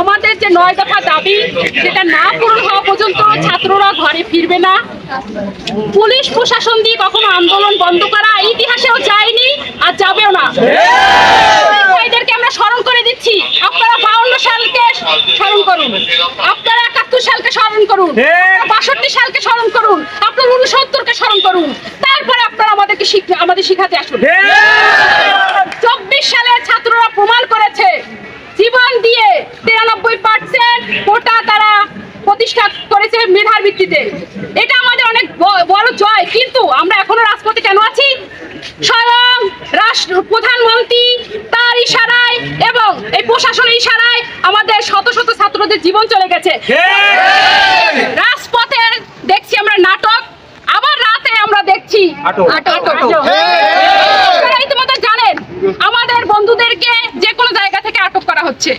আমাদের যে নয় দফা দাবি সেটা না পূরণ হওয়া পর্যন্ত ছাত্ররা ঘরে ফিরবে না। পুলিশ প্রশাসন দিয়ে কখনো আন্দোলন বন্ধ করা ইতিহাসেও যায়নি আর যাবেও না। ভাইদেরকে আমরা স্মরণ করে দিচ্ছি। আপনারা বাউন্ন সালকে স্মরণ করুন। আপনারা একাত্তর সালকে স্মরণ করুন। বাষট্টি সালকে স্মরণ করুন। আপনার উনসত্তরকে স্মরণ করুন। তারপরে আপনারা আমাদেরকে আমাদের শিখাতে আসুন। ভিত্তিতে। এটা আমাদের অনেক বড় জয়। কিন্তু আমরা এখনও রাজপথে কেন আছি? স্বয়ং রাষ্ট্র প্রধানমন্ত্রী তার ইশারায় এবং এই প্রশাসনের ইশারায় আমাদের শত শত ছাত্রদের জীবন চলে গেছে। রাজপথে দেখছি আমরা নাটক। আবার রাতে আমরা দেখছি ইতিমধ্যে জানেন আমাদের বন্ধুদেরকে যে কোনো জায়গা থেকে আটক করা হচ্ছে।